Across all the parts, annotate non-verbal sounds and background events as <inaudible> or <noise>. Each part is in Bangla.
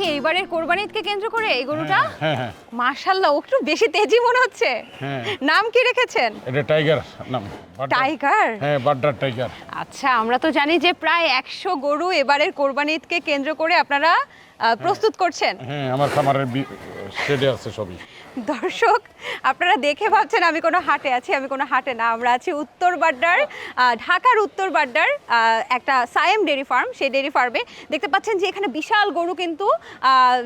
কি এইবারের কোরবানি ঈদকে কেন্দ্র করে এই গরুটা? হ্যাঁ হ্যাঁ একটু বেশি তেজি মনে হচ্ছে। হ্যাঁ। নাম কি রেখেছেন? এটা টাইগার নাম। টাইগার? হ্যাঁ বাড্ডার টাইগার। আচ্ছা আমরা তো জানি যে প্রায় একশো গরু এবারের কোরবানি ঈদকে কেন্দ্র করে আপনারা প্রস্তুত করছেন। হ্যাঁ আমার খামারের শেডে আছে সবই। দর্শক, আপনারা দেখে ভাবছেন আমি কোনো হাটে আছি, আমি কোনো হাটে না। আমরা আছি উত্তর বাড্ডার ঢাকার উত্তর বাড্ডার একটা সায়েম ডেরি ফার্ম, সেই ডেরি ফার্মে। দেখতে পাচ্ছেন যে এখানে বিশাল গরু কিন্তু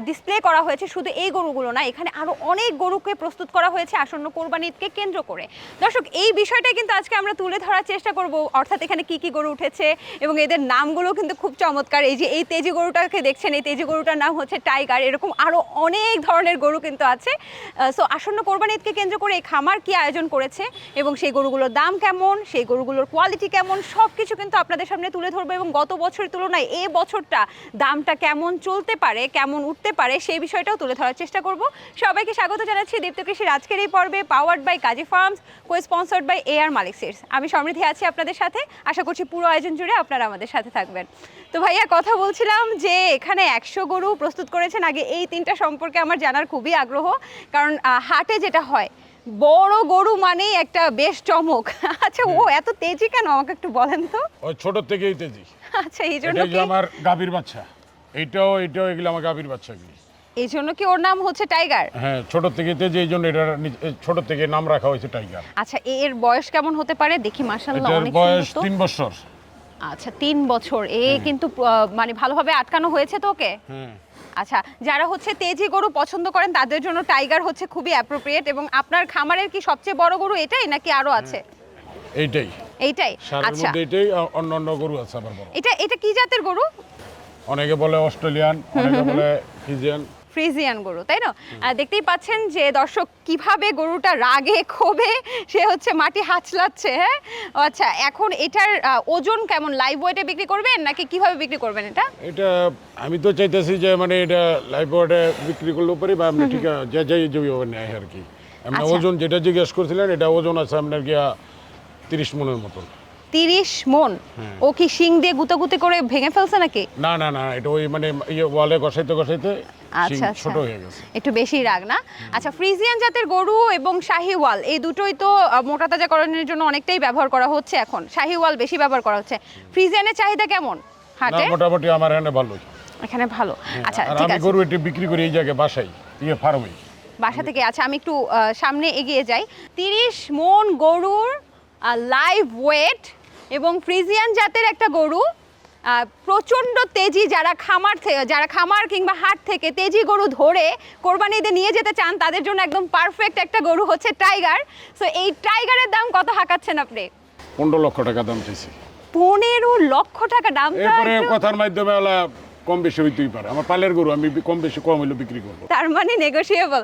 ডিসপ্লে করা হয়েছে। শুধু এই গরুগুলো না, এখানে আরও অনেক গরুকে প্রস্তুত করা হয়েছে আসন্ন কোরবানি ঈদকে কেন্দ্র করে। দর্শক, এই বিষয়টা কিন্তু আজকে আমরা তুলে ধরার চেষ্টা করব। অর্থাৎ এখানে কি কি গরু উঠেছে এবং এদের নামগুলো কিন্তু খুব চমৎকার। এই যে এই তেজি গরুটাকে দেখছেন, এই তেজি গরুটার নাম হচ্ছে টাইগার। এরকম আরও অনেক ধরনের গরু কিন্তু আছে। সো আসন্ন কোরবানি ঈদকে কেন্দ্র করে এই খামার কি আয়োজন করেছে এবং সেই গরুগুলোর দাম কেমন, সেই গরুগুলোর কোয়ালিটি কেমন সব কিছু কিন্তু আপনাদের সামনে তুলে ধরবো এবং গত বছরের তুলনায় এ বছরটা দামটা কেমন চলতে পারে, কেমন উঠতে পারে সেই বিষয়টাও তুলে ধরার চেষ্টা করব। সবাইকে স্বাগত জানাচ্ছি দীপ্ত কৃষির আজকের এই পর্বে powered by Kazi farms co sponsored by A R Malik seeds আমি সমৃদ্ধি আছি আপনাদের সাথে, আশা করছি পুরো আয়োজন জুড়ে আপনারা আমাদের সাথে থাকবেন। তো ভাইয়া, কথা বলছিলাম যে এখানে একশো গরু প্রস্তুত করেছেন, আগে এই তিনটা সম্পর্কে আমার জানার খুবই আগ্রহ, কারণ আহ, হাটে যেটা হয় বড় গরু মানেই একটা বেশ চমক। <laughs> আচ্ছা ও এত তেজি কেন? আমাকে একটু বলেন তো। ওই ছোট থেকেই তেজি। আচ্ছা এই জন্য কি আমার গাভীর বাচ্চা। এইটাও এটাও এগুলো আমার গাভীর বাচ্চা এগুলি। এই জন্য কি ওর নাম হচ্ছে টাইগার? হ্যাঁ ছোট থেকে তেজি এই জন্য এটা ছোট থেকে নাম রাখা হয়েছে টাইগার। আচ্ছা এর বয়স কেমন হতে পারে? দেখি এটার অনেক বয়স সুন্দর তো। তিন বছর। আচ্ছা তিন বছর। এ কিন্তু মানে ভালোভাবে আটকানো হয়েছে তো ওকে? হ্যাঁ আচ্ছা যারা হচ্ছে তেজি গরু পছন্দ করেন তাদের জন্য টাইগার হচ্ছে খুবই অ্যাপ্রোপ্রিয়েট এবং আপনার খামারের কি সবচেয়ে বড় গরু এটাই নাকি আরও আছে? এইটাই। এইটাই? আচ্ছা। এইটাই অন্যান্য অন্য অন্য গরু আছে আমার এটা এটা কি জাতের গরু? অনেকে বলে অস্ট্রেলিয়ান অনেকে বলে ফিজিয়ান। ফ্রিজিয়ান গরু তাই না? দেখতেই পাচ্ছেন যে দর্শক কীভাবে গরুটা রাগে ক্ষোভে সে হচ্ছে মাটি হাঁচলাচ্ছে হ্যাঁ? আচ্ছা এখন এটার ওজন কেমন? লাইভ ওয়েটে বিক্রি করবেন নাকি কীভাবে বিক্রি করবেন এটা? এটা আমি তো চাইতেছি যে মানে এটা লাইফ বোর্ডে বিক্রি করলে পারি বা আপনি ঠিক আছে যে যাই যেভাবে নেয় আর কি। এমনি আচ্ছা। ওজন যেটা জিজ্ঞেস করছিলেন এটা ওজন আছে আপনার গিয়া তিরিশ মনের মতন। তিরিশ মন। ও কি শিং দিয়ে গুতাগুতি করে ভেঙে ফেলছে নাকি? না না না এটা ওই মানে ইয়ে ওয়ালে গসাইতে গসাইতে আচ্ছা আচ্ছা। ছোট হয়ে গেছে। একটু বেশি রাগ না? আচ্ছা ফ্রিজিয়ান জাতের গরু এবং শাহিওয়াল এই দুটোই তো মোটা তাজাকরণের জন্য অনেকটাই ব্যবহার করা হচ্ছে এখন। শাহিওয়াল বেশি ব্যবহার করা হচ্ছে। ফ্রিজিয়ানের চাহিদা কেমন? না হাটে মোটামুটি আমার এখানে ভালোই এখানে ভালো। আচ্ছা আর ঠিক আমি আছে। গরু এটি বিক্রি করি এই জায়গায় বাসাই ইয়ে ফার্মে। বাসা থেকে আচ্ছা আমি একটু সামনে এগিয়ে যাই। তিরিশ মন গরুর লাইভ ওয়েট এবং ফ্রিজিয়ান জাতের একটা গরু প্রচণ্ড তেজি যারা খামার থেকে যারা খামার কিংবা হাট থেকে তেজি গরু ধরে কোরবানিতে নিয়ে যেতে চান তাদের জন্য একদম পারফেক্ট একটা গরু হচ্ছে টাইগার। সো এই টাইগারের দাম কত হাঁকাচ্ছেন আপনি? পনেরো লক্ষ টাকা দাম চাইছি। পনেরো লক্ষ টাকা দাম এরপরে কথার মাধ্যমে কম বেশি হইতেই পারে। আমার পালের গরু আমি কম বেশি কম হইলে বিক্রি করব। তার মানে নেগোসিয়েবল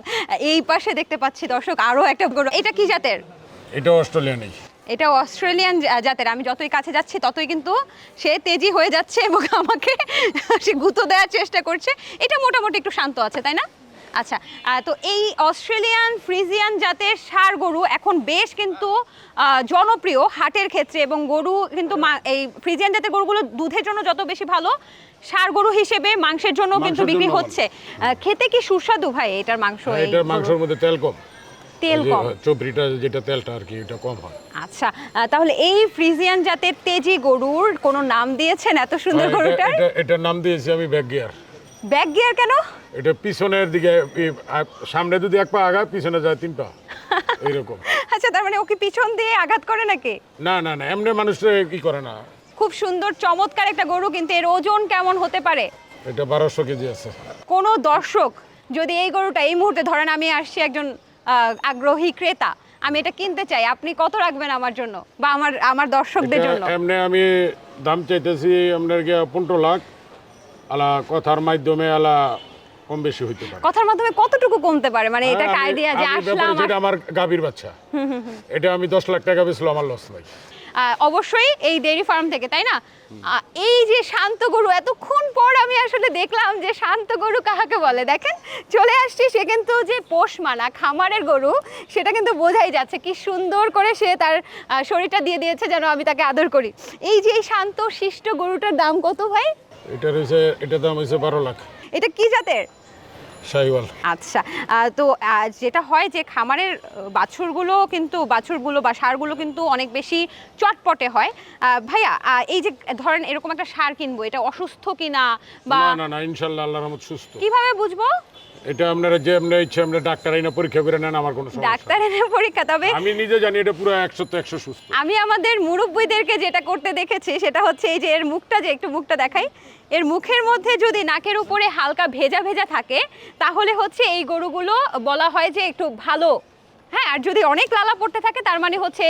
এই পাশে দেখতে পাচ্ছি দর্শক আরও একটা গরু। এটা কি জাতের? এটা অস্ট্রেলিয়ানেই। এটা অস্ট্রেলিয়ান জাতের। আমি যতই কাছে যাচ্ছি ততই কিন্তু সে তেজি হয়ে যাচ্ছে এবং <laughs> আমাকে সে গুঁতো দেওয়ার চেষ্টা করছে। এটা মোটামুটি একটু শান্ত আছে তাই না? আচ্ছা তো এই অস্ট্রেলিয়ান ফ্রিজিয়ান জাতের ষাঁড় গরু এখন বেশ কিন্তু জনপ্রিয় হাটের ক্ষেত্রে এবং গরু কিন্তু এই ফ্রিজিয়ান জাতের গরুগুলো দুধের জন্য যত বেশি ভালো সার গরু হিসেবে মাংসের জন্য কিন্তু বিক্রি হচ্ছে। খেতে কি সুস্বাদু ভাই এটার মাংস এই এটার মাংসের মধ্যে তেল কম। তেল কম। চবরিটা যেটা তেলটা আর কি এটা কম হয়। আচ্ছা তাহলে এই ফ্রিজিয়ান জাতের তেজি গরুর কোনো নাম দিয়েছেন এত সুন্দর হ্যাঁ, গরুটার? এটা- এটার নাম দিয়েছি আমি ব্যাক গিয়ার ব্যাক গিয়ার কেন? এটা পিছনের দিকে সামনে যদি এক পা আগায় পিছনে যায় তিন পা। <laughs> এইরকম। আচ্ছা তার মানে ওকে পিছন দিয়ে আঘাত করে নাকি? না না না এমনি মানুষরা কি করে না। খুব সুন্দর চমৎকার একটা গরু কিন্তু এর ওজন কেমন হতে পারে? এটা বারোশো কেজি আছে। কোনো দর্শক যদি এই গরুটা এই মুহূর্তে ধরেন আমি আসছি একজন আগ্রহী ক্রেতা আমি এটা কিনতে চাই আপনি কত রাখবেন আমার জন্য বা আমার আমার দর্শকদের জন্য? এমনি আমি দাম চাইতেছি আপনার গিয়া পনেরো লাখ আলা কথার মাধ্যমে আলা কম বেশি হইতে পারে। কথার মাধ্যমে কতটুকু কমতে পারে? মানে এটা একটা আইডিয়া যে আসলে আমার গাভীর বাচ্চা এটা আমি দশ লাখ টাকা বেচলো আমার লস ভাই। আহ, অবশ্যই এই ডেইরি ফার্ম থেকে তাই না? এই যে শান্ত গরু এতক্ষণ পর আমি আসলে দেখলাম যে শান্ত গরু কাহাকে বলে? দেখেন চলে আসছি সে কিন্তু যে পোষ মানা খামারের গরু সেটা কিন্তু বোঝাই যাচ্ছে কি সুন্দর করে সে তার শরীরটা দিয়ে দিয়েছে যেন আমি তাকে আদর করি। এই যে এই শান্ত শিষ্ট গরুটার দাম কত ভাই? এটা রয়েছে এটা দাম হয়েছে বারো লাখ। এটা কি জাতের? শাহিওয়াল। আচ্ছা আহ, তো আহ, যেটা হয় যে খামারের বাছুরগুলো কিন্তু বাছুরগুলো বা সারগুলো কিন্তু অনেক বেশি চটপটে হয়। আহ, ভাইয়া আহ, এই যে ধরেন এরকম একটা সার কিনবো এটা অসুস্থ কিনা বা না না না ইনশাল্লাহ আল্লাহর রহমত সুস্থ। কীভাবে বুঝব? এটা আপনারা যে আপনার ইচ্ছে আপনার ডাক্তার আইনা পরীক্ষা করে নেন আমার কোনো সমস্যা ডাক্তার ডাক্তারের পরীক্ষা তবে আমি নিজে জানি এটা পুরো একশো তো একশো সুস্থ। আমি আমাদের মুরব্বীদেরকে যেটা করতে দেখেছি সেটা হচ্ছে এই যে এর মুখটা যে একটু মুখটা দেখাই। এর মুখের মধ্যে যদি নাকের উপরে হালকা ভেজা ভেজা থাকে তাহলে হচ্ছে এই গরুগুলো বলা হয় যে একটু ভালো হ্যাঁ আর যদি অনেক লালা পড়তে থাকে তার মানে হচ্ছে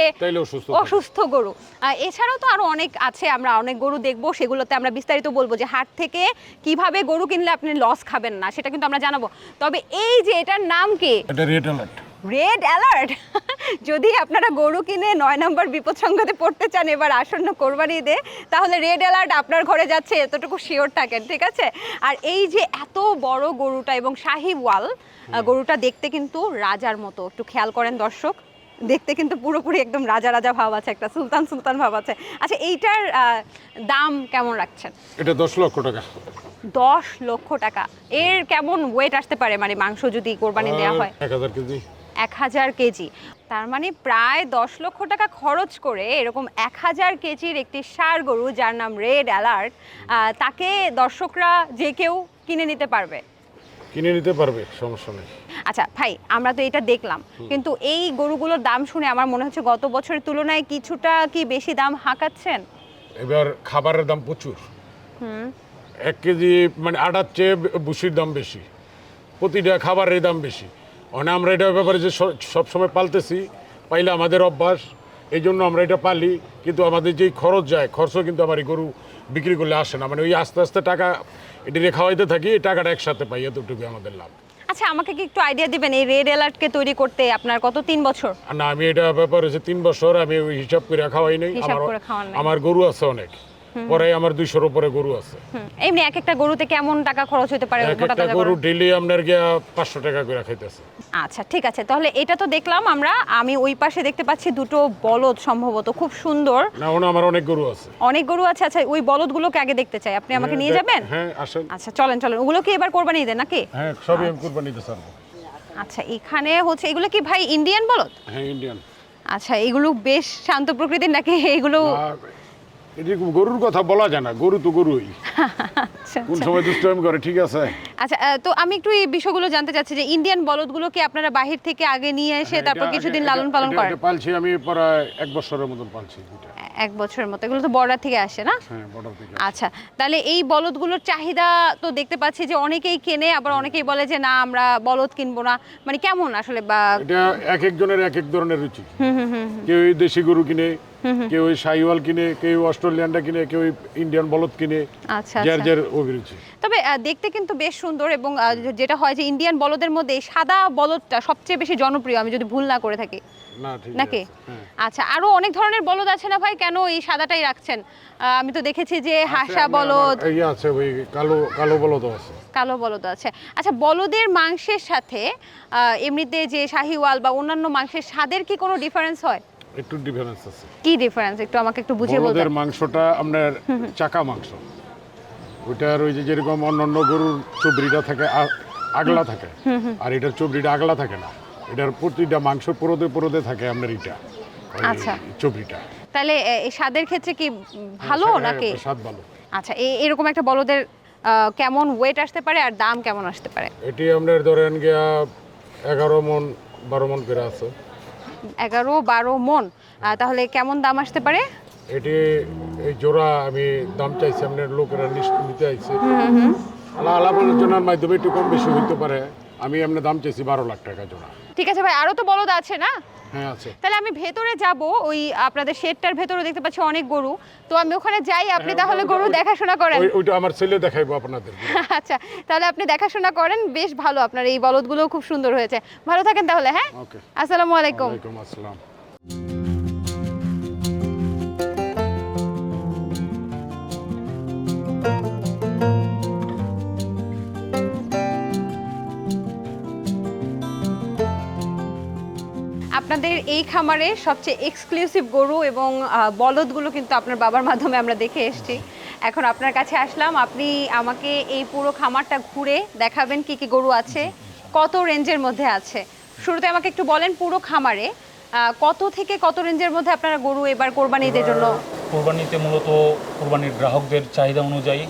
অসুস্থ গরু। আহ, এছাড়াও তো আরও অনেক আছে আমরা অনেক গরু দেখব সেগুলোতে আমরা বিস্তারিত বলব যে হাট থেকে কীভাবে গরু কিনলে আপনি লস খাবেন না সেটা কিন্তু আমরা জানাব। তবে এই যে এটার নাম কি? এটা রেড অ্যালার্ট রেড অ্যালার্ট <laughs> যদি আপনারা গরু কিনে নয় নম্বর বিপদ সংঘাতে পড়তে চান এবার আসন্ন কোরবানি দে তাহলে রেড অ্যালার্ট আপনার ঘরে যাচ্ছে এতটুকু শিওর থাকেন ঠিক আছে? আর এই যে এত বড় গরুটা এবং শাহি ওয়াল গরুটা দেখতে কিন্তু রাজার মতো একটু খেয়াল করেন দর্শক দেখতে কিন্তু পুরোপুরি একদম রাজা রাজা ভাব আছে একটা সুলতান সুলতান ভাব আছে। আচ্ছা এইটার দাম কেমন রাখছেন? এটা দশ লক্ষ টাকা। দশ লক্ষ টাকা। এর কেমন ওয়েট আসতে পারে? মানে মাংস যদি কোরবানি দেওয়া হয়। এক হাজার কেজি। এক হাজার কেজি। তার মানে প্রায় দশ লক্ষ টাকা খরচ করে এরকম এক হাজার কেজির একটি সার গরু যার নাম রেড অ্যালার্ট তাকে দর্শকরা যে কেউ কিনে নিতে পারবে। কিনে নিতে পারবে সমস্যা নেই। আচ্ছা ভাই আমরা তো এটা দেখলাম। কিন্তু এই গরুগুলোর দাম শুনে আমার মনে হচ্ছে গত বছরের তুলনায় কিছুটা কি বেশি দাম হাঁকাচ্ছেন? এবার খাবারের দাম প্রচুর। এক কেজি মানে আটার চেয়ে বুসির দাম বেশি। প্রতিটা খাবারের দাম বেশি। মানে আমরা এটা ব্যাপারে যে সবসময় পালতেছি পাইলে আমাদের অভ্যাস এই জন্য আমরা এটা পালি কিন্তু আমাদের যেই খরচ যায় খরচও কিন্তু আমার এই গরু বিক্রি করলে আসে না। মানে ওই আস্তে আস্তে টাকা এটি খাওয়াইতে থাকি এই টাকাটা একসাথে পাই এতটুকু আমাদের লাভ। আচ্ছা আমাকে কি একটু আইডিয়া দিবেন এই রেড অ্যালার্টকে তৈরি করতে আপনার কত তিন বছর? না আমি এটা ব্যাপার হচ্ছে তিন বছর আমি ওই হিসাব করে খাওয়াই আমার নাই। আমার গরু আছে অনেক। পরে আমার দুইশোর উপরে গরু আছে। এমনি এক একটা গরুতে কেমন টাকা খরচ হতে পারে এক একটা গরু? ডেলি আপনার গিয়া পাঁচশো টাকা করে খাইতেছে। আচ্ছা ঠিক আছে। তাহলে এটা তো দেখলাম আমরা আমি ওই পাশে দেখতে পাচ্ছি দুটো বলদ সম্ভবত খুব সুন্দর। না ওনা আমার অনেক গরু আছে। অনেক গরু আছে আচ্ছা ওই বলদগুলোকে আগে দেখতে চাই। আপনি আমাকে নিয়ে হ্যাঁ, যাবেন? হ্যাঁ আসেন। আচ্ছা চলেন চলেন। ওগুলো কি এবার কোরবানি দেন নাকি? হ্যাঁ সবই আমি কুরবানিতে ছাড়বো। আচ্ছা এখানে হচ্ছে এগুলো কি ভাই ইন্ডিয়ান বলদ? হ্যাঁ ইন্ডিয়ান আচ্ছা এগুলো বেশ শান্ত প্রকৃতির নাকি? এগুলো এটি গরুর কথা বলা যায় না গরু তো গরুই। আচ্ছা কোন সময় দুষ্টামি করে ঠিক আছে? আচ্ছা তো আমি একটু এই বিষয়গুলো জানতে চাচ্ছি যে ইন্ডিয়ান বলদগুলোকে আপনারা বাহির থেকে আগে নিয়ে এসে তারপর কিছুদিন লালন পালন করেন? পালছি আমি প্রায় এক বছরের মতন পালছি এক বছরের মতো এগুলো তো বর্ডার থেকে আসে না? হ্যাঁ আচ্ছা তাহলে এই বলদগুলোর চাহিদা তো দেখতে পাচ্ছি যে অনেকেই কেনে আবার অনেকেই বলে যে না আমরা বলদ কিনবো না। মানে কেমন আসলে বা এক একজনের এক এক ধরনের রুচি। কেউ দেশি গরু কিনে কেউ ওই শাহিওয়াল কিনে কেউ অস্ট্রেলিয়ানটা কিনে কেউ ইন্ডিয়ান বলদ কিনে আচ্ছা যার আচ্ছা। যার অভিরুচি। তবে দেখতে কিন্তু বেশ সুন্দর এবং যেটা হয় যে ইন্ডিয়ান বলদের মধ্যে সাদা বলদটা সবচেয়ে বেশি জনপ্রিয় আমি যদি ভুল না করে থাকি। নাকি? হ্যাঁ। আচ্ছা আরও অনেক ধরনের বলদ আছে না ভাই? কেন এই সাদাটাই রাখছেন? আমি তো দেখেছি যে হাসা বলদ। আছে ওই কালো কালো বলদ আছে। কালো বলদ আছে। আচ্ছা বলদের মাংসের সাথে এমনিতে যে শাহিওয়াল বা অন্যান্য মাংসের স্বাদের কি কোনো ডিফারেন্স হয়? একটু ডিফারেন্স আছে। কি ডিফারেন্স একটু আমাকে একটু বুঝিয়ে বলতে বলদের মাংসটা আপনার চাকা মাংস। ওইটার ওই যে যেরকম অন্যান্য গরুর চবড়িটা থাকে আগলা থাকে আর এটার চবড়িটা আগলা থাকে না। এটার প্রতিটা মাংস পুরোতে পুরোতে থাকে আপনার এটা আচ্ছা। চবড়িটা। তাহলে এই স্বাদের ক্ষেত্রে কি ভালো হ্যাঁ, নাকি? স্বাদ ভালো। আচ্ছা এই এরকম একটা বলদের কেমন ওয়েট আসতে পারে আর দাম কেমন আসতে পারে? এটি আপনার ধরেন গিয়া এগারো মন বারো মন করে আছে। এগারো বারো মন তাহলে কেমন দাম আসতে পারে? এটি এই জোড়া আমি দাম চাইছি আপনার লোকেরা লিস্ট নিতে আইছে। আলা আলাপ আলোচনার মাধ্যমে একটু কম বেশি হইতে পারে। আমি আপনার দাম চাইছি বারো লাখ টাকা জোড়া। ঠিক আছে ভাই আরও তো বলদ আছে না? তাহলে আমি ভেতরে যাব ওই আপনাদের শেডটার ভেতরে দেখতে পাচ্ছি অনেক গরু। তো আমি ওখানে যাই আপনি হ্যাঁ, তাহলে গরু দেখাশোনা করেন। ওইটা আমার ছেলে দেখাইবো আপনাদের। <laughs> আচ্ছা তাহলে আপনি দেখাশোনা করেন বেশ ভালো আপনার এই বলদগুলো খুব সুন্দর হয়েছে। ভালো থাকেন তাহলে হ্যাঁ? ওকে। আসসালামু আলাইকুম। আসসালাম। আপনাদের এই খামারে সবচেয়ে এক্সক্লুসিভ গরু এবং বলদগুলো কিন্তু আপনার বাবার মাধ্যমে আমরা দেখে এসেছি। এখন আপনার কাছে আসলাম, আপনি আমাকে এই পুরো খামারটা ঘুরে দেখাবেন কি কি গরু আছে, কত রেঞ্জের মধ্যে আছে। শুরুতে আমাকে একটু বলেন পুরো খামারে কত থেকে কত রেঞ্জের মধ্যে আপনারা গরু এবার কোরবানিদের জন্য কোরবানিতে মূলত কোরবানির গ্রাহকদের চাহিদা অনুযায়ী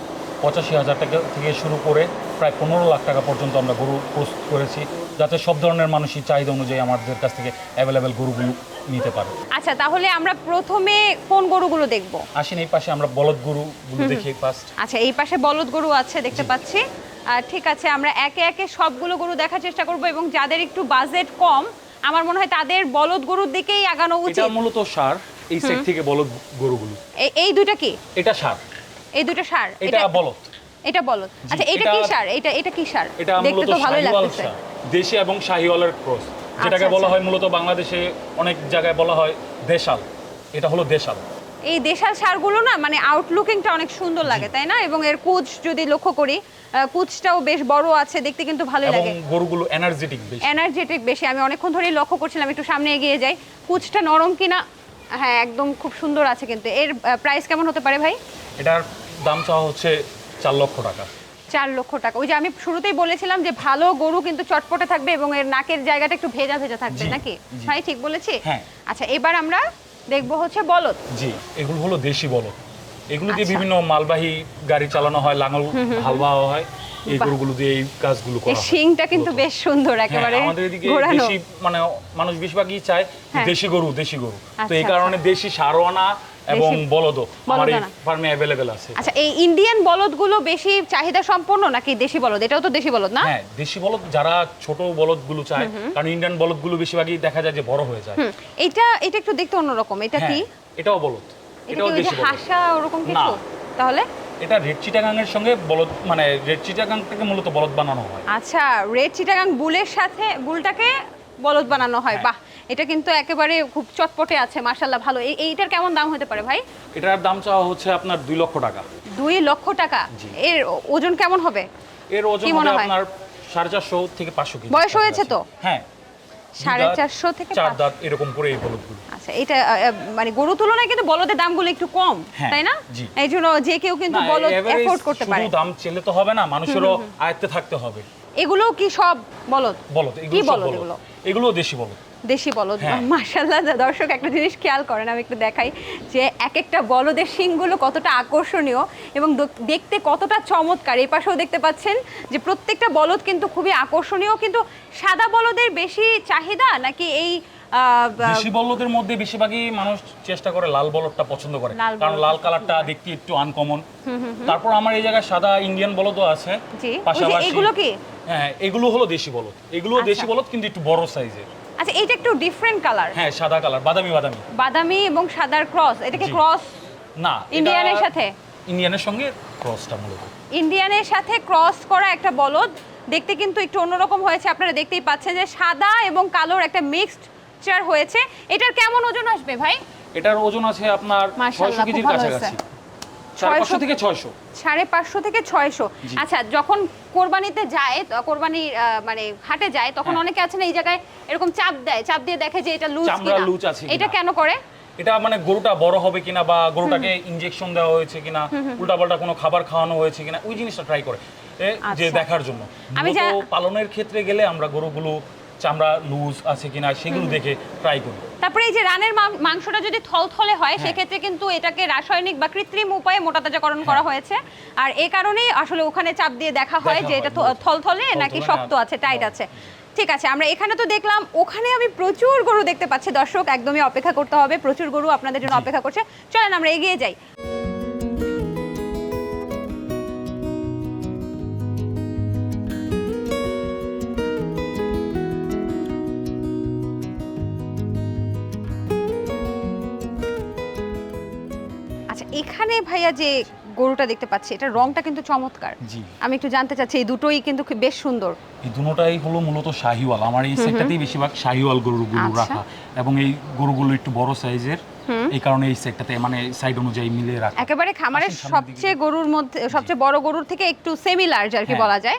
পঁচাশি হাজার টাকা থেকে শুরু করে প্রায় পনেরো লাখ টাকা পর্যন্ত আমরা গরু প্রস্তুত করেছি যাতে সব ধরনের মানুষই চাহিদা অনুযায়ী আমাদের কাছ থেকে অ্যাভেলেবেল গরুগুলো নিতে পারে। আচ্ছা তাহলে আমরা প্রথমে কোন গরুগুলো দেখব? আসেন এই পাশে আমরা বলদ গরুগুলো দেখি ফার্স্ট আচ্ছা এই পাশে বলদ গরু আছে দেখতে পাচ্ছি। আর ঠিক আছে আমরা একে একে সবগুলো গরু দেখার চেষ্টা করব এবং যাদের একটু বাজেট কম আমার মনে হয় তাদের বলদ গরুর দিকেই আগানো উচিত। এটা মূলত সার এই সেট থেকে বলদ গরুগুলো। এই দুইটা কি? এটা সার। এই দুটো সার। এটা বলদ। এটা বলদ আচ্ছা এটা কি সার? এটা এটা কি সার? দেখতে তো ভালোই লাগতেছে। দেশি এবং শাহিওয়ালের ক্রস। যেটাকে আচ্ছা, বলা আচ্ছা। হয় মূলত বাংলাদেশে অনেক জায়গায় বলা হয় দেশাল। এটা হলো দেশাল। এই দেশাল সারগুলো না মানে আউটলুকিংটা অনেক সুন্দর লাগে তাই না? এবং এর কুচ যদি লক্ষ্য করি কুচটাও বেশ বড় আছে দেখতে কিন্তু এবং লাগে। গরুগুলো এনার্জেটিক বেশি। এনার্জেটিক বেশি। আমি অনেকক্ষণ ধরেই লক্ষ্য করছিলাম একটু সামনে এগিয়ে যাই। কুচটা নরম কিনা? হ্যাঁ একদম খুব সুন্দর আছে কিন্তু। এর প্রাইস কেমন হতে পারে ভাই? এটার দাম চাওয়া হচ্ছে চার লক্ষ টাকা। চার লক্ষ টাকা। ওই যে আমি শুরুতেই বলেছিলাম যে ভালো গরু কিন্তু চটপটে থাকবে এবং এর নাকের জায়গাটা একটু ভেজা ভেজা থাকবে নাকি। ভাই ঠিক বলেছি? হ্যাঁ। আচ্ছা এবার আমরা দেখব হচ্ছে বলদ। জি এগুলো হলো দেশি বলদ। এগুলো দিয়ে আচ্ছা। বিভিন্ন মালবাহী গাড়ি চালানো হয় লাঙল হাল বাওয়া হয়। এই গরুগুলো দিয়ে এই কাজগুলো করা হয়। শিংটা কিন্তু বেশ সুন্দর হ্যাঁ, একেবারে আমাদের এদিকে দেশি মানে মানুষ বেশিরভাগই চায় হ্যাঁ। দেশি গরু দেশি গরু। তো আচ্ছা, এই কারণে দেশি সারোয়ানা এবং দেশি বলদও আমার এই ফার্মে অ্যাভেলেবেল আছে। আচ্ছা এই ইন্ডিয়ান বলদগুলো বেশি চাহিদা সম্পন্ন নাকি দেশি বলদ? এটাও তো দেশি বলদ না? হ্যাঁ দেশি বলদ যারা ছোট বলদগুলো চায় কারণ ইন্ডিয়ান বলদগুলো বেশিরভাগই দেখা যায় যে বড় হয়ে যায়। এটা এটা একটু দেখতে অন্যরকম। এটা কি? হ্যাঁ, এটাও বলদ। এটা এটাও দেশি বলদ। হাসা ওরকম না। কিছু? তাহলে? এটা রেড চিটাগাং এর সঙ্গে বলদ মানে রেড চিটাগাং থেকে মূলত বলদ বানানো হয়। আচ্ছা রেড চিটাগাং বুলের সাথে বুলটাকে বলদ বানানো হয়। হ্যাঁ। বাহ এটা কিন্তু একেবারে খুব চটপটে আছে মাশাল্লাহ ভালো। এইটার কেমন দাম হতে পারে ভাই? এটার দাম চাওয়া হচ্ছে আপনার দুই লক্ষ টাকা। দুই লক্ষ টাকা? এর ওজন কেমন হবে? এর ওজন হবে আপনার সাড়ে চারশো থেকে পাঁচশো কেজি। বয়স হয়েছে তো? হ্যাঁ। সাড়ে চারশো থেকে চার দাঁত এরকম করে এই বলদগুলো আচ্ছা এটা মানে গরু তুলনায় কিন্তু বলদের দামগুলো একটু কম হ্যাঁ, তাই না? এই জন্য যে কেউ কিন্তু বলদ এফোর্ড করতে শুধু পারে। দাম চেলে তো হবে না মানুষেরও আয়ত্তে থাকতে হবে। এগুলো কি সব বলদ? কি বলদ বলদ। এগুলো? এগুলো দেশি বলদ। দেশি বলদ হ্যাঁ। মার্শাল্লাহ দর্শক একটা জিনিস খেয়াল করেন আমি একটু দেখাই যে এক একটা বলদের শিংগুলো কতটা আকর্ষণীয় এবং দেখতে কতটা চমৎকার। এই পাশেও দেখতে পাচ্ছেন যে প্রত্যেকটা বলদ কিন্তু খুবই আকর্ষণীয় কিন্তু সাদা বলদের বেশি চাহিদা নাকি এই দেশি বলদের মধ্যে বেশিরভাগই মানুষ চেষ্টা করে লাল বলদটা পছন্দ করে। কারণ লাল কালারটা দেখতে একটু আনকমন তারপর আমার এই জায়গায় সাদা ইন্ডিয়ান বলদও আছে। পাশাপাশি এগুলো কি? হ্যাঁ এগুলো হলো দেশি বলদ। এগুলো আচ্ছা। দেশি বলদ কিন্তু একটু বড় সাইজের আচ্ছা এইটা একটু ডিফারেন্ট কালার হ্যাঁ সাদা কালার বাদামি বাদামি। বাদামি এবং সাদার ক্রস এটাকে। ক্রস না ইন্ডিয়ানের সাথে? ইন্ডিয়ানের সঙ্গে ক্রসটা মূলত। ইন্ডিয়ানের সাথে ক্রস করা একটা বলদ দেখতে কিন্তু একটু অন্যরকম হয়েছে আপনারা দেখতেই পাচ্ছেন যে সাদা এবং কালোর একটা মিক্সড চার হয়েছে। এটার কেমন ওজন আসবে ভাই? এটার ওজন আছে আপনার ছয়শো কেজির কাছাকাছি। হয়েছে। চার 600 পাঁচশো থেকে ছয়শো। সাড়ে পাঁচশো থেকে ছয়শো। আচ্ছা যখন কোরবানিতে যায় কোরবানি মানে হাটে যায় তখন হ্যাঁ। অনেকে আছে না এই জায়গায় এরকম চাপ দেয় চাপ দিয়ে দেখে যে এটা লুজ কিনা। এটা কেন করে? এটা মানে গরুটা বড় হবে কিনা বা গরুটাকে ইনজেকশন দেওয়া হয়েছে কিনা উল্টাপাল্টা কোনো খাবার খাওয়ানো হয়েছে কিনা ওই জিনিসটা ট্রাই করে যে আচ্ছা। দেখার জন্য। আমি পালনের ক্ষেত্রে গেলে আমরা গরুগুলো চামড়া লুজ আছে কিনা সেগুলো দেখে ট্রাই করি তারপরে এই যে রানের মাংসটা যদি থলথলে হয় হ্যাঁ। সেক্ষেত্রে কিন্তু এটাকে রাসায়নিক বা কৃত্রিম উপায়ে মোটা তাজাকরণ করা হয়েছে। আর এই কারণেই আসলে ওখানে চাপ দিয়ে দেখা হয় যে এটা হয়। থলথলে নাকি শক্ত আছে টাইট আছে। ঠিক আছে আমরা এখানে তো দেখলাম ওখানে আমি প্রচুর গরু দেখতে পাচ্ছি। দর্শক একদমই অপেক্ষা করতে হবে প্রচুর গরু আপনাদের জন্য অপেক্ষা করছে। চলেন আমরা এগিয়ে যাই। ভাইয়া যে গরুটা দেখতে পাচ্ছি এটা রংটা কিন্তু চমৎকার। জি। আমি একটু জানতে চাচ্ছি এই দুটোই কিন্তু খুব বেশ সুন্দর। এই দুটোটাই হলো মূলত শাহিওয়াল। আমার এই সেটটাতেই বেশিরভাগ শাহিওয়াল গরুগুলো আচ্ছা। রাখা। এবং এই গরুগুলো একটু বড় সাইজের। এই কারণে এই সেটটাতে মানে সাইড অনুযায়ী মিলে রাখা। একেবারে খামারের। সবচেয়ে গরুর মধ্যে সবচেয়ে বড় গরুর থেকে একটু সেমি লার্জ আর কি হ্যাঁ। বলা যায়।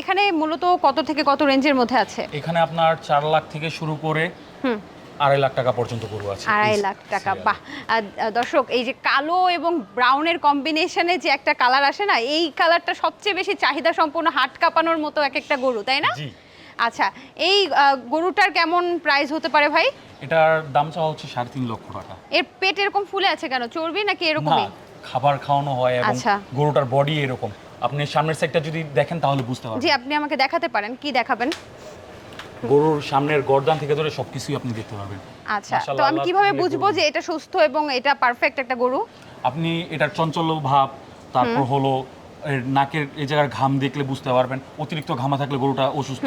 এখানে মূলত কত থেকে কত রেঞ্জের মধ্যে আছে? এখানে আপনার চার লাখ থেকে শুরু করে হুম। আড়াই লাখ টাকা পর্যন্ত গরু আছে। আড়াই লাখ টাকা বাহ। দর্শক এই যে কালো এবং ব্রাউনের কম্বিনেশনে যে একটা কালার আসে না এই কালারটা সবচেয়ে বেশি চাহিদা সম্পন্ন হাট কাঁপানোর মতো এক একটা গরু তাই না? আচ্ছা এই গরুটার কেমন প্রাইস হতে পারে ভাই? এটার দাম চাওয়া হচ্ছে সাড়ে তিন লক্ষ টাকা। এর পেট এরকম ফুলে আছে কেন? চর্বি নাকি না এরকমই খাবার খাওয়ানো হয় এবং আচ্ছা। গরুটার বডি এরকম। আপনি সামনের সাইডটা যদি দেখেন তাহলে বুঝতে জি আপনি আমাকে দেখাতে পারেন কি দেখাবেন? গরুর সামনের গর্দান থেকে ধরে সবকিছুই আপনি দেখতে পাবেন আচ্ছা তো আমি কীভাবে বুঝব যে এটা সুস্থ এবং এটা পারফেক্ট একটা গরু? আপনি এটার চঞ্চল ভাব তারপর হলো এর নাকের এই জায়গার ঘাম দেখলে বুঝতে পারবেন। অতিরিক্ত ঘামা থাকলে গরুটা অসুস্থ।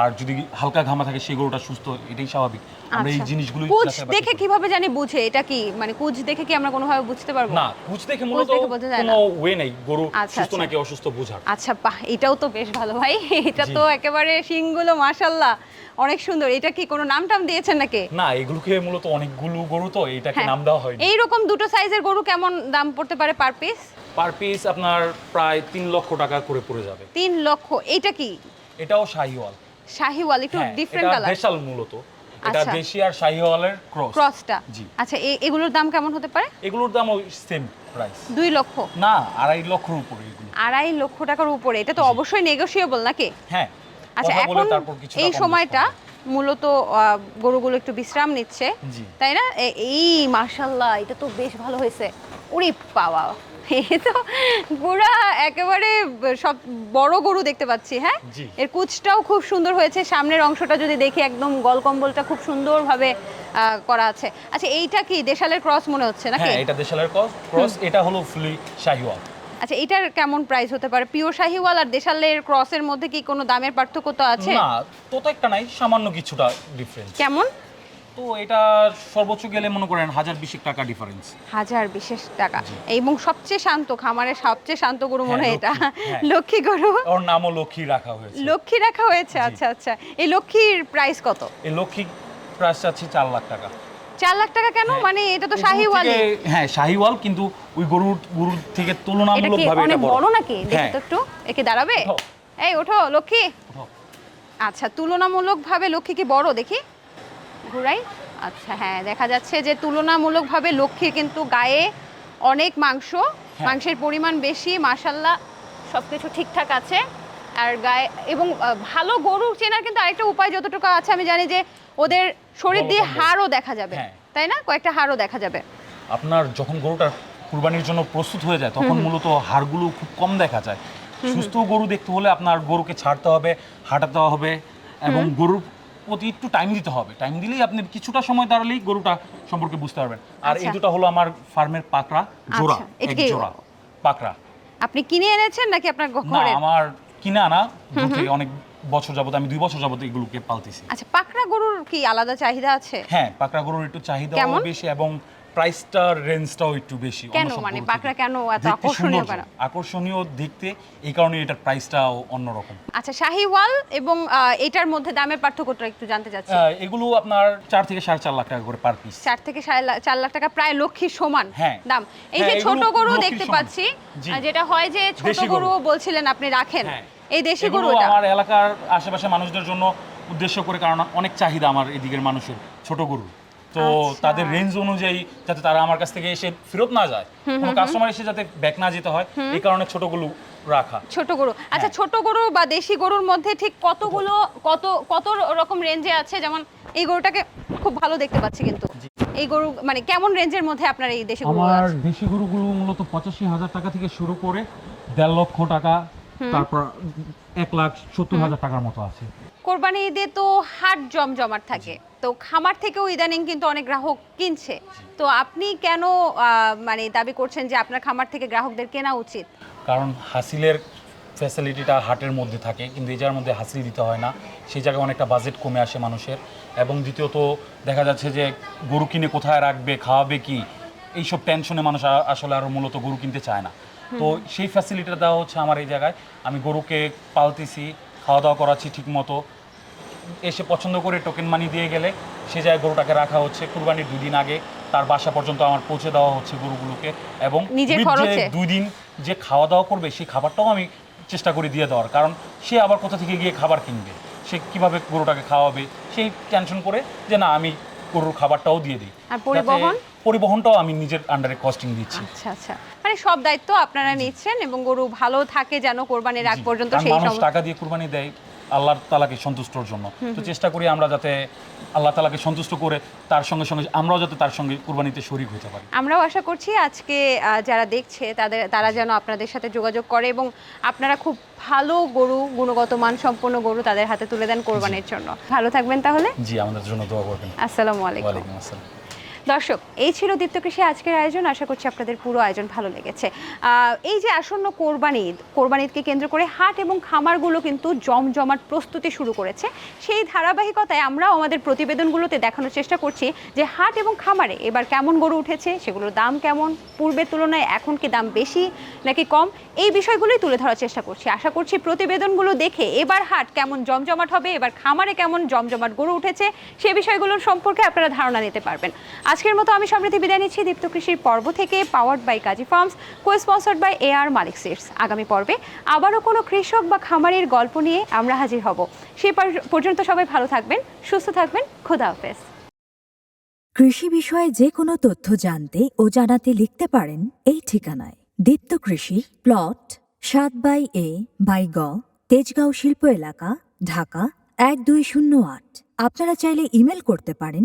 আর যদি হালকা ঘামা থাকে সেই গরুটা সুস্থ এটাই স্বাভাবিক। আমরা এই আচ্ছা। জিনিসগুলো কুচ দেখে কীভাবে জানি বুঝে এটা কি? মানে কুচ দেখে কি আমরা কোনোভাবে বুঝতে পারব? না কুচ দেখে মূলত কোনো ওয়ে নেই গরু আচ্ছা, সুস্থ আচ্ছা। নাকি অসুস্থ বোঝার। আচ্ছা বাহ এটাও তো বেশ ভালো ভাই। <laughs> এটা তো একেবারে শিংগুলো মাশাল্লাহ। অনেক সুন্দর। এটা কি কোনো নাম টাম দিয়েছেন নাকি? না এগুলোকে মূলত অনেকগুলো গরু তো এটাকে হ্যাঁ। নাম দেওয়া হয়নি। এইরকম দুটো সাইজের গরু কেমন দাম পড়তে পারে পার পিস পার পিস আপনার প্রায় তিন লক্ষ টাকা করে পড়ে যাবে। তিন লক্ষ এটা কি? এটাও শাহিওয়াল। শাহিওয়াল একটু ডিফারেন্ট কালার দেশাল মূলত। এটা আচ্ছা। দেশি আর শাহিওয়ালের ক্রস ক্রসটা জি। আচ্ছা এগুলোর দাম কেমন হতে পারে? এগুলোর দাম ওই সেম প্রাইস দুই লক্ষ। না আড়াই লক্ষের উপরে এগুলো। আড়াই লক্ষ টাকার উপরে। এটা তো অবশ্যই নেগোশিয়েবল নাকি? হ্যাঁ আচ্ছা এখন এই সময়টা মূলত গরুগুলো একটু বিশ্রাম নিচ্ছে তাই না? এই মার্শাল্লাহ এটা তো বেশ ভালো হয়েছে। উড়ি পাওয়া এ তো পুরা একেবারে সব বড় গরু দেখতে পাচ্ছি হ্যাঁ? এর কুচটাও খুব সুন্দর হয়েছে সামনের অংশটা যদি দেখি একদম গলকম্বলটা খুব সুন্দরভাবে করা আছে। আচ্ছা এইটা কি দেশালের ক্রস মনে হচ্ছে নাকি? হ্যাঁ এটা দেশালের ক্রস এটা হলো ফুলি শাহিওয়াল। আচ্ছা এটার কেমন প্রাইস হতে পারে? পিওর শাহিওয়াল আর দেশালের ক্রসের মধ্যে কি কোনো দামের পার্থক্য তো আছে? না তো তো একটা নাই সামান্য কিছুটা ডিফারেন্স কেমন? তো এটা সর্বোচ্চ গেলে মনে করেন হাজার বিশেক টাকা ডিফারেন্স হাজার বিশেষ টাকা। এবং সবচেয়ে শান্ত খামারের সবচেয়ে শান্ত গরু মনে হয় হ্যাঁ, এটা। লক্ষ্মী, হ্যাঁ। গরু। ওর নামও লক্ষ্মী রাখা হয়েছে। লক্ষ্মী রাখা হয়েছে আচ্ছা আচ্ছা। এই লক্ষ্মীর প্রাইস কত? এই লক্ষ্মী প্রাইস চাচ্ছি চার লাখ টাকা। চার লাখ টাকা কেন? মানে এটা তো শাহিওয়ালি। হ্যাঁ শাহিওয়াল কিন্তু ওই গরুর গরুর থেকে তুলনামূলক ভাবে এটা বড়। নাকি? দেখি হ্যাঁ। তো একটু। একে দাঁড়াবে? এই ওঠো লক্ষ্মী। আচ্ছা তুলনামূলকভাবে লক্ষ্মী কি বড়? দেখি। ঘুরাই আচ্ছা হ্যাঁ দেখা যাচ্ছে যে তুলনামূলকভাবে লক্ষ্মীর কিন্তু গায়ে অনেক মাংস হ্যাঁ। মাংসের পরিমাণ বেশি মাশাল্লাহ সব কিছু ঠিকঠাক আছে। আর গায়ে এবং ভালো গরু চেনার কিন্তু আরেকটা উপায় যতটুকু আছে আমি জানি যে ওদের শরীর দিয়ে হাড়ও দেখা যাবে হ্যাঁ। তাই না? কয়েকটা হাড়ও দেখা যাবে। আপনার যখন গরুটা কুরবানির জন্য প্রস্তুত হয়ে যায় তখন মূলত হাড়গুলো খুব কম দেখা যায়। সুস্থ গরু দেখতে হলে আপনার গরুকে ছাড়তে হবে হাঁটাতে হবে এবং গরুর প্রতি একটু টাইম দিতে হবে। টাইম দিলেই আপনি কিছুটা সময় দাঁড়ালেই গরুটা সম্পর্কে বুঝতে পারবেন। আর এই আচ্ছা। দুটো হলো আমার ফার্মের পাকড়া জোড়া আচ্ছা, এক জোড়া পাকড়া। আপনি কিনে এনেছেন নাকি আপনার না আমার কিনা আনা দূর অনেক বছর যাবত আমি দুই বছর যাবত এগুলোকে পালতেছি। আচ্ছা পাকড়া গরুর কি আলাদা চাহিদা আছে? হ্যাঁ পাকড়া গরুর একটু চাহিদা? বেশি এবং প্রাইসটার রেঞ্জটাও একটু বেশি কেন? মানে পাকড়া কেন? এত আকর্ষণীয় কেন? আকর্ষণীয় দেখতে এই কারণে এটার প্রাইসটাও অন্যরকম। আচ্ছা শাহিওয়াল এবং এটার মধ্যে দামের পার্থক্যটা একটু জানতে চাচ্ছি। এগুলো আপনার চার থেকে সাড়ে চার লাখ টাকা করে পার পিস চার থেকে সাড়ে চার লাখ টাকা প্রায় লক্ষ্মীর সমান হ্যাঁ। দাম। এই হ্যাঁ, যে ছোট গরু দেখতে পাচ্ছি যেটা হয় যে ছোট গরু। বলছিলেন আপনি রাখেন। হ্যাঁ। এই দেশি গরু আমার এলাকার আশেপাশে মানুষদের জন্য উদ্দেশ্য করে কারণ অনেক চাহিদা আমার এদিকের মানুষের ছোট গরু তো আচ্ছা। তাদের রেঞ্জ অনুযায়ী যাতে তারা আমার কাছ থেকে এসে ফেরত না যায় কোনো কাস্টমার এসে যাতে ব্যাক না যেতে হয় এই কারণে ছোটগুলো রাখা। ছোট গরু। আচ্ছা হ্যাঁ। ছোট গরু বা দেশি গরুর মধ্যে ঠিক কতগুলো কত কত রকম রেঞ্জে আছে? যেমন এই গরুটাকে খুব ভালো দেখতে পাচ্ছি কিন্তু। এই গরু মানে কেমন রেঞ্জের মধ্যে আপনার এই দেশি গরু আমার দেশি গরুগুলো মূলত পঁচাশি হাজার টাকা থেকে শুরু করে দেড় লক্ষ টাকা তারপর এক লাখ সত্তর হাজার টাকার মতো আছে। কোরবানি ঈদে তো হাট জমজমাট থাকে। তো খামার থেকেও ইদানিং কিন্তু অনেক গ্রাহক কিনছে। তো আপনি কেন মানে দাবি করছেন যে আপনার খামার থেকে গ্রাহকদের কেনা উচিত? কারণ হাসিলের ফ্যাসিলিটিটা হাটের মধ্যে থাকে কিন্তু এই জায়গার মধ্যে হাসিল দিতে হয় না। সেই জায়গায় অনেকটা বাজেট কমে আসে মানুষের। এবং দ্বিতীয়ত দেখা যাচ্ছে যে গরু কিনে কোথায় রাখবে খাওয়াবে কি এইসব টেনশনে মানুষ আসলে আরও মূলত গরু কিনতে চায় না। তো সেই ফ্যাসিলিটিটা দেওয়া হচ্ছে আমার এই জায়গায়। আমি গরুকে পালতেছি খাওয়া দাওয়া করাচ্ছি ঠিক মতো এসে পছন্দ করে টোকেন মানি দিয়ে গেলে সে জায়গায় গরুটাকে রাখা হচ্ছে। কুরবানির দুদিন আগে তার বাসা পর্যন্ত আমার পৌঁছে দেওয়া হচ্ছে গরুগুলোকে এবং? দুই দিন যে খাওয়া দাওয়া করবে সেই খাবারটাও আমি চেষ্টা করি দিয়ে দেওয়ার। কারণ সে আবার কোথা থেকে গিয়ে খাবার কিনবে? সে কীভাবে গরুটাকে খাওয়াবে? সেই টেনশন করে যে না আমি গরুর খাবারটাও দিয়ে দিই। পরিবহন? পরিবহনটাও আমি নিজের আন্ডারে কস্টিং দিচ্ছি। আচ্ছা আচ্ছা। মানে সব দায়িত্ব আপনারা নিচ্ছেন এবং গরু ভালো থাকে যেন কোরবানির আগ পর্যন্ত সেই সম- টাকা দিয়ে কোরবানি দেয় আল্লাহর তালাকে সন্তুষ্টর জন্য। তো চেষ্টা করি আমরা যাতে আল্লাহ তালাকে সন্তুষ্ট করে তার সঙ্গে সঙ্গে আমরাও যাতে তার সঙ্গে কুরবানিতে শরিক হতে পারি। আমরাও আশা করছি আজকে যারা দেখছে তাদের তারা যেন আপনাদের সাথে যোগাযোগ করে এবং আপনারা খুব ভালো গরু গুণগত মান সম্পন্ন গরু তাদের হাতে তুলে দেন কোরবানির জন্য। ভালো থাকবেন তাহলে। জি আমাদের জন্য দোয়া করবেন। আসসালামু আলাইকুম। ওয়ালাইকুম আসসালাম। দর্শক, এই ছিল দীপ্ত কৃষি আজকের আয়োজন। আশা করছি আপনাদের পুরো আয়োজন ভালো লেগেছে। এই যে আসন্ন কোরবানি ঈদ, কোরবানি ঈদকে কেন্দ্র করে হাট এবং খামারগুলো কিন্তু জমজমাট প্রস্তুতি শুরু করেছে। সেই ধারাবাহিকতায় আমরাও আমাদের প্রতিবেদনগুলোতে দেখানোর চেষ্টা করছি যে হাট এবং খামারে এবার কেমন গরু উঠেছে, সেগুলোর দাম কেমন, পূর্বের তুলনায় এখন কি দাম বেশি নাকি কম, এই বিষয়গুলোই তুলে ধরার চেষ্টা করছি। আশা করছি প্রতিবেদনগুলো দেখে এবার হাট কেমন জমজমাট হবে, এবার খামারে কেমন জমজমাট গরু উঠেছে, সে বিষয়গুলোর সম্পর্কে আপনারা ধারণা নিতে পারবেন। আজকের মতো আমি সমৃদ্ধি বিদায় নিচ্ছি। দীপ্ত কৃষির পর্ব থেকে powered by Kazi farms co sponsored by A R Malik seeds আগামী পর্বে আবারও কোনো কৃষক বা খামারের গল্প নিয়ে আমরা হাজির হব। সে পর্যন্ত সবাই ভালো থাকবেন, সুস্থ থাকবেন, খোদা হাফেজ। কৃষি বিষয়ে যে কোনো তথ্য জানতে ও জানাতে লিখতে পারেন এই ঠিকানায়। দীপ্ত কৃষি প্লট সাত বাই এ, বাই গ, তেজগাঁও শিল্প এলাকা, ঢাকা, এক দুই শূন্য আট। আপনারা চাইলে ইমেল করতে পারেন